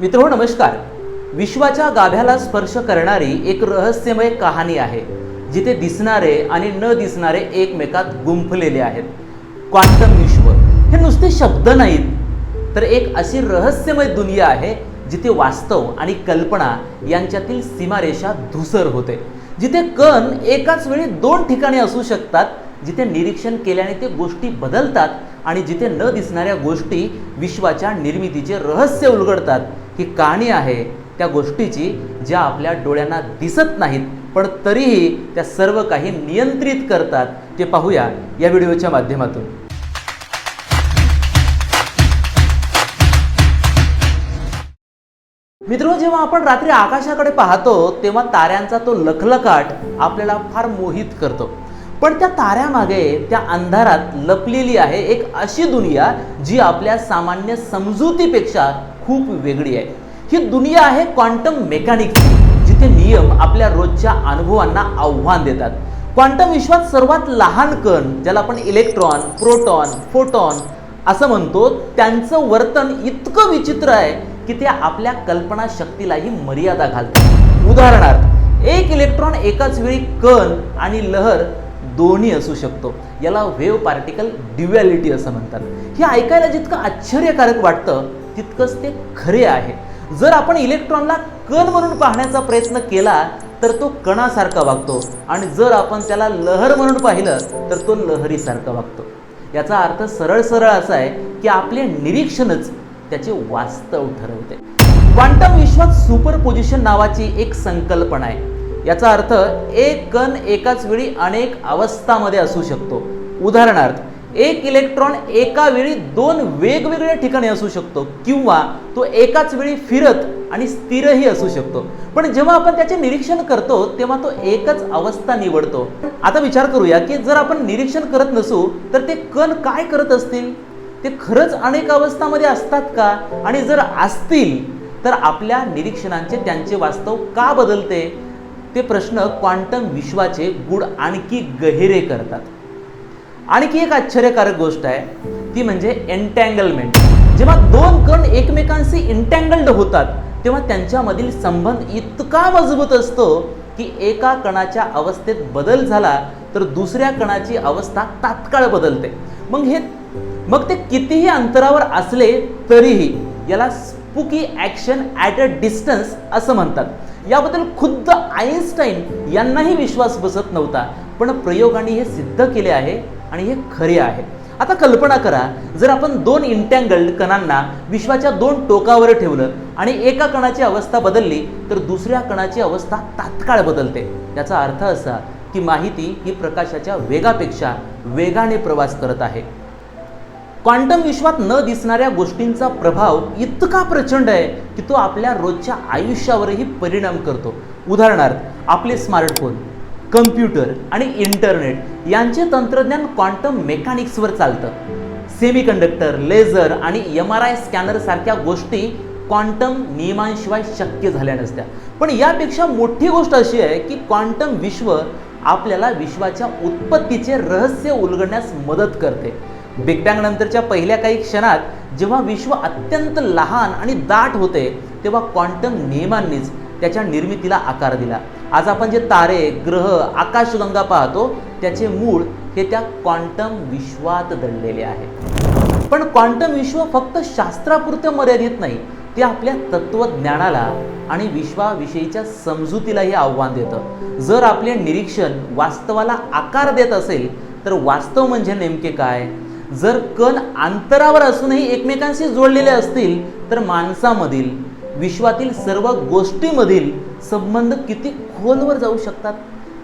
मित्र नमस्कार. विश्वाच्या गाभ्याला स्पर्श करणारी एक रहस्यमय कहाणी आहे जिथे दिसणारे आणि न दिसणारे एकमेकात गुंफलेले आहेत. क्वांटम विश्व. हे नुसते शब्द नाहीत तर एक अशी रहस्यमय दुनिया आहे जिथे वास्तव आणि कल्पना यांच्यातील सीमारेषा धुसर होते. जिथे कण एकाच वेळी दोन ठिकाणी असू शकतात जिथे निरीक्षण केल्याने ते गोष्टी बदलतात आणि जिथे न दिसणाऱ्या गोष्टी विश्वाच्या निर्मितीचे रहस्य उलगडतात. ही कहाणी आहे त्या गोष्टीची ज्या आपल्या डोळ्यांना दिसत नाहीत पण तरीही त्या सर्व काही नियंत्रित करतात ते पाहूया या व्हिडिओच्या माध्यमातून. मित्र जेव्हा आपण रात्री आकाशाकडे पाहतो तेव्हा ताऱ्यांचा तो लखलखाट आपल्याला फार मोहित करतो. पण त्या ताऱ्यामागे त्या अंधारात लपलेली आहे एक अशी दुनिया जी आपल्या सामान्य समजुतीपेक्षा खूप वेगळी आहे. ही दुनिया आहे क्वांटम मेकॅनिक्सची जिथे नियम आपल्या रोजच्या अनुभवांना आव्हान देतात. क्वांटम विश्वात सर्वात लहान कण ज्याला आपण इलेक्ट्रॉन प्रोटॉन फोटॉन असं म्हणतो त्यांचं वर्तन इतकं विचित्र आहे की ते आपल्या कल्पना शक्तीलाही मर्यादा घालतात. उदाहरणार्थ एक इलेक्ट्रॉन एकाच वेळी कण आणि लहर दोन्ही असू शकतो. याला वेव्ह पार्टिकल ड्युॲलिटी असं म्हणतात. हे ऐकायला जितकं आश्चर्यकारक वाटतं तितकंच ते खरे आहे. जर आपण इलेक्ट्रॉनला कण म्हणून पाहण्याचा प्रयत्न केला तर तो कणासारखा वागतो. आणि जर आपण त्याला लहर म्हणून पाहिलं तर तो लहरीसारखा वागतो. याचा अर्थ सरळ सरळ असा आहे की आपले निरीक्षणच त्याचे वास्तव ठरवते. क्वांटम विश्वात सुपरपोजिशन नावाची एक संकल्पना आहे. याचा अर्थ एक कण एकाच वेळी अनेक अवस्थामध्ये असू शकतो. उदाहरणार्थ एक इलेक्ट्रॉन एका वेळी दोन वेगवेगळ्या ठिकाणी असू शकतो किंवा तो एकाच वेळी फिरत आणि स्थिरही असू शकतो. पण जेव्हा आपण त्याचे निरीक्षण करतो तेव्हा तो एकच अवस्था निवडतो. आता विचार करूया की जर आपण निरीक्षण करत नसू तर ते कण काय करत असतील? ते खरंच अनेक अवस्थामध्ये असतात का? आणि जर असतील तर आपल्या निरीक्षणांचे त्यांचे वास्तव का बदलते? ते प्रश्न क्वांटम विश्वाचे गुड आणखी गहिरे करतात. आणखी एक आश्चर्यकारक गोष्ट आहे ती म्हणजे एन्टँगलमेंट जेव्हा दोन कण एकमेकांशी इंटँगल्ड होतात तेव्हा त्यांच्यामधील संबंध इतका मजबूत असतो की एका कणाच्या अवस्थेत बदल झाला तर दुसऱ्या कणाची अवस्था तात्काळ बदलते. मग हे मग ते कितीही अंतरावर असले तरीही याला spooky action at a distance असं म्हणतात. याबद्दल खुद्द आईन्स्टाईन यांनाही विश्वास बसत नव्हता पण प्रयोगाने हे सिद्ध केले आहे आणि हे खरे आहे. आता कल्पना करा जर आपण दोन इंटँगल्ड कणांना विश्वाच्या दोन टोकावर ठेवलं आणि एका कणाची अवस्था बदलली तर दुसऱ्या कणाची अवस्था तात्काळ बदलते. याचा अर्थ असा की माहिती ही प्रकाशाच्या वेगापेक्षा वेगाने प्रवास करत आहे. क्वांटम विश्वात न दिसणाऱ्या गोष्टींचा प्रभाव इतका प्रचंड आहे की तो आपल्या रोजच्या आयुष्यावरही परिणाम करतो. उदाहरणार्थ आपले स्मार्टफोन कम्प्युटर आणि इंटरनेट यांचे तंत्रज्ञान क्वांटम मेकॅनिक्सवर चालतं. सेमीकंडक्टर लेझर आणि एम आर आय स्कॅनर सारख्या गोष्टी क्वांटम नियमांशिवाय शक्य झाल्या नसत्या. पण यापेक्षा मोठी गोष्ट अशी आहे की क्वांटम विश्व आपल्याला विश्वाच्या उत्पत्तीचे रहस्य उलगडण्यास मदत करते. बिग बँग नंतरच्या पहिल्या काही क्षणात जेव्हा विश्व अत्यंत लहान आणि दाट होते तेव्हा क्वांटम नियमांनीच त्याच्या निर्मितीला आकार दिला. आज आपण जे तारे ग्रह आकाशगंगा पाहतो त्याचे मूळ हे त्या क्वांटम विश्वात दडलेले आहे. पण क्वांटम विश्व फक्त शास्त्रापुरतं मर्यादित नाही ते आपल्या तत्वज्ञानाला आणि विश्वाविषयीच्या समजुतीलाही आव्हान देतं. जर आपले निरीक्षण वास्तवाला आकार देत असेल तर वास्तव म्हणजे नेमके काय? जर कण अंतरावर असूनही एकमेकांशी जोडलेले असतील तर माणसामधील विश्वातील सर्व गोष्टीमधील संबंध किती खोलवर जाऊ शकतात?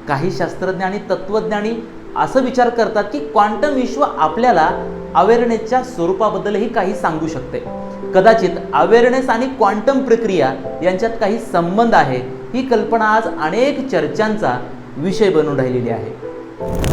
काही शास्त्रज्ञ आणि तत्त्वज्ञानी असं विचार करतात की क्वांटम विश्व आपल्याला अवेअरनेसच्या स्वरूपाबद्दलही काही सांगू शकते. कदाचित अवेअरनेस आणि क्वांटम प्रक्रिया यांच्यात काही संबंध आहे ही कल्पना आज अनेक चर्चांचा विषय बनून राहिलेली आहे.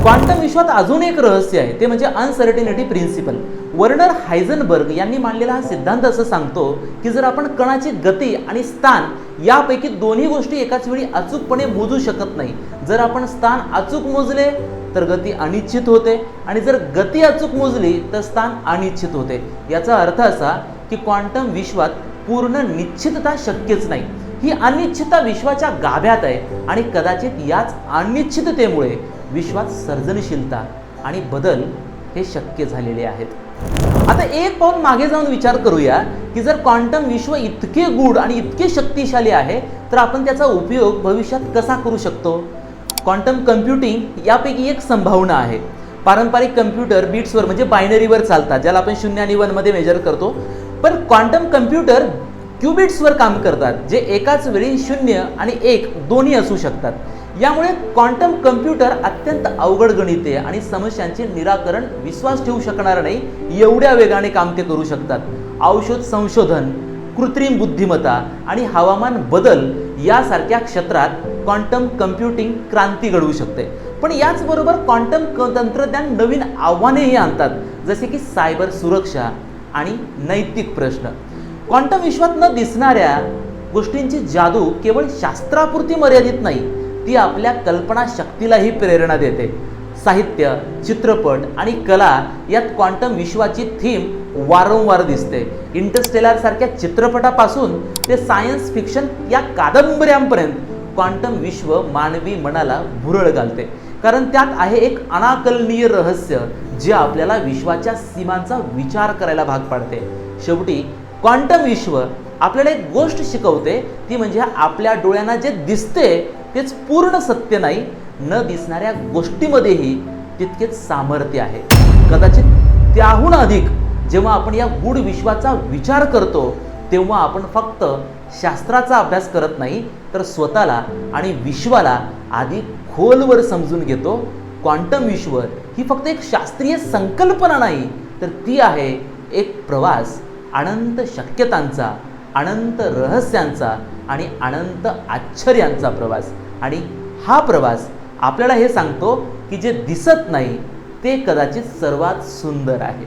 क्वांटम विश्वात अजून एक रहस्य आहे ते म्हणजे अनसर्टिनिटी प्रिन्सिपल वर्नर हायझनबर्ग यांनी मांडलेला हा सिद्धांत असं सांगतो की जर आपण कणाची गती आणि स्थान यापैकी दोन्ही गोष्टी एकाच वेळी अचूकपणे मोजू शकत नाही. जर आपण स्थान अचूक मोजले तर गती अनिश्चित होते. आणि जर गती अचूक मोजली तर स्थान अनिश्चित होते. याचा अर्थ असा की क्वांटम विश्वात पूर्ण निश्चितता शक्यच नाही. ही अनिश्चितता विश्वाच्या गाभ्यात आहे आणि कदाचित याच अनिश्चिततेमुळे विश्वात सर्जनशीलता आणि बदल हे शक्य झालेले आहेत. आता एक पाऊल मागे जाऊन विचार करूया की जर क्वांटम विश्व इतके गूढ आणि इतके शक्तिशाली आहे तर आपण त्याचा उपयोग भविष्यात कसा करू शकतो? क्वांटम कम्प्युटिंग यापैकी एक संभावना आहे. पारंपरिक कम्प्युटर बीट्सवर म्हणजे बायनरीवर चालतात ज्याला आपण शून्य आणि वनमध्ये मेजर करतो. पण क्वांटम कम्प्युटर क्युबिट्सवर काम करतात जे एकाच वेळी शून्य आणि एक दोन्ही असू शकतात. यामुळे क्वांटम कम्प्युटर अत्यंत अवघड गणिते आणि समस्यांचे निराकरण विश्वास ठेवू शकणार नाही एवढ्या वेगाने काम ते करू शकतात. औषध संशोधन कृत्रिम बुद्धिमत्ता आणि हवामान बदल यासारख्या क्षेत्रात क्वांटम कम्प्युटिंग क्रांती घडवू शकते. पण याचबरोबर क्वांटम तंत्रज्ञान नवीन आव्हानेही आणतात जसे की सायबर सुरक्षा आणि नैतिक प्रश्न. क्वांटम विश्वात न दिसणाऱ्या गोष्टींची जादू केवळ शास्त्रापुरती मर्यादित नाही ती आपल्या कल्पनाशक्तीलाही प्रेरणा देते. साहित्य चित्रपट आणि कला यात क्वांटम विश्वाची थीम वारंवार दिसते. इंटरस्टेलर सारख्या चित्रपटापासून ते सायन्स फिक्शन या कादंबऱ्यांपर्यंत क्वांटम विश्व मानवी मनाला भुरळ घालते. कारण त्यात आहे एक अनाकलनीय रहस्य जे आपल्याला विश्वाच्या सीमांचा विचार करायला भाग पाडते. शेवटी क्वांटम विश्व आपल्याला एक गोष्ट शिकवते ती म्हणजे आपल्या डोळ्यांना जे दिसते तेच पूर्ण सत्य नाही न दिसणाऱ्या गोष्टीमध्येही तितकेच सामर्थ्य आहे. कदाचित त्याहून अधिक जेव्हा आपण या गूढ विश्वाचा विचार करतो तेव्हा आपण फक्त शास्त्राचा अभ्यास करत नाही तर स्वतःला आणि विश्वाला आधी खोलवर समजून घेतो. क्वांटम विश्व ही फक्त एक शास्त्रीय संकल्पना नाही तर ती आहे एक प्रवास अनंत शक्यतांचा अनंत रहस्यांचा आणि अनंत आश्चर्यांचा प्रवास. आणि हा प्रवास आपल्याला हे सांगतो की जे दिसत नाही ते कदाचित सर्वात सुंदर आहे.